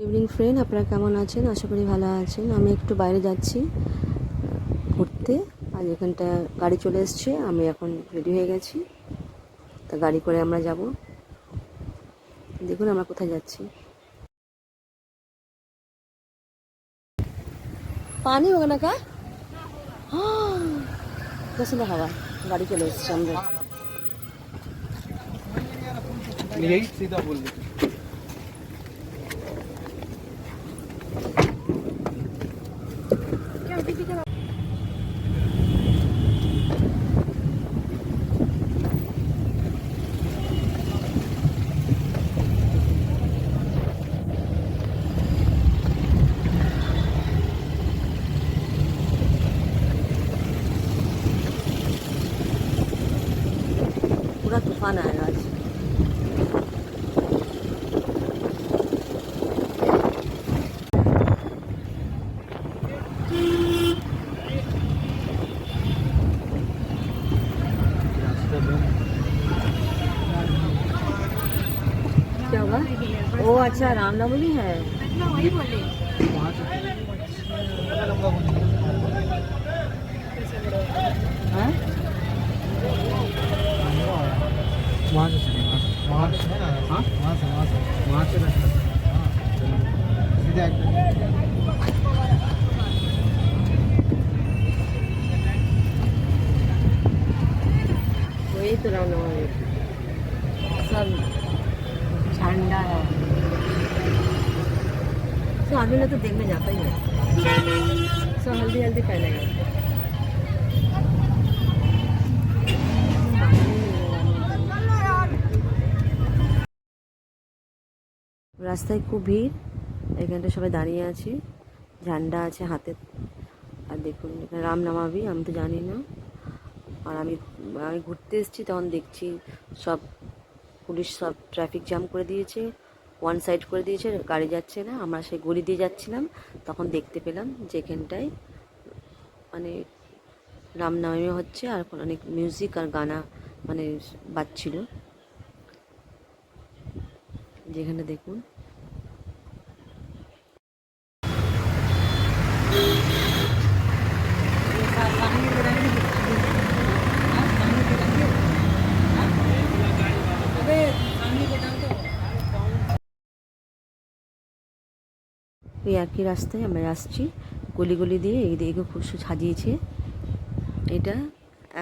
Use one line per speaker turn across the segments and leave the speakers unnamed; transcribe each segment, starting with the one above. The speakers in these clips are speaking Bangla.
ইভিনিং ফ্রেন্ড আপনারা কেমন আছেন? আশা করি ভালো আছেন। আমি একটু বাইরে যাচ্ছি, ঘুরতে। আজ এখানটা গাড়ি চলে এসছে। আমি এখন রেডি হয়ে গেছি। তা গাড়ি করে আমরা যাব। দেখুন আমরা কোথায় যাচ্ছি। পানি ওখানে কা? প্রচণ্ড হাওয়া গাড়ি চলে এসছে আমরা
बोल
पूरा तूफ़ान आएगा आज ओ अच्छा रामनवमी है। हाँ?
वहाँ से चलेंगे वहाँ से। है ना? हाँ? वहाँ से वहाँ से। वहाँ से रास्ता है। हाँ चलो। सीधा
वही तो सब झंडा है। तो आदमी लोग तो देखने जाता ही है। सब हल्दी हल्दी पहनेगा রাস্তায় খুব ভিড়। এখানটা সবাই দাঁড়িয়ে আছে। ঝান্ডা আছে হাতে। আর দেখুন, এখানে রাম নামাবি আমি তো জানি না। আর আমি আমি ঘুরতে এসেছি, তখন দেখছি সব পুলিশ সব ট্রাফিক জ্যাম করে দিয়েছে। ওয়ান সাইড করে দিয়েছে, গাড়ি যাচ্ছে না। আমরা সেই গলি দিয়ে যাচ্ছিলাম, তখন দেখতে পেলাম যে এখানটায় মানে রামনবমী হচ্ছে আর অনেক মিউজিক আর গানা মানে বাজছিল। যেখানে দেখুন এই একই রাস্তায় আমরা আসছি। গলি গলি দিয়ে এই দিকে খুব সাজিয়েছে। এটা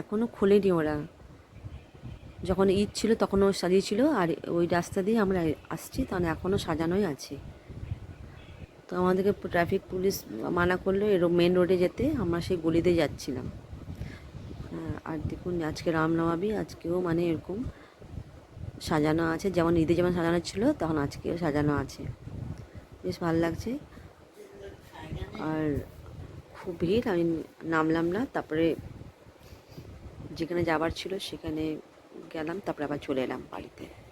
এখনও খোলেনি ওরা। যখন ঈদ ছিল তখনও সাজিয়েছিল আর ওই রাস্তা দিয়ে আমরা আসছি তখন এখনও সাজানোই আছে। তো আমাদেরকে ট্রাফিক পুলিশ মানা করল এর মেন রোডে যেতে আমরা সেই গলিতে যাচ্ছিলাম। হ্যাঁ, আর দেখুন আজকে রামনবমী আজকেও মানে এরকম সাজানো আছে। যেমন ঈদে যেমন সাজানো ছিল তখন আজকেও সাজানো আছে। বেশ ভালো লাগছে। আর খুব ভিড়, আমি নামলাম না, তারপরে যেখানে যাবার ছিল সেখানে গেলাম, তারপরে আবার চলে এলাম বাড়িতে।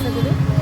bahsedelim.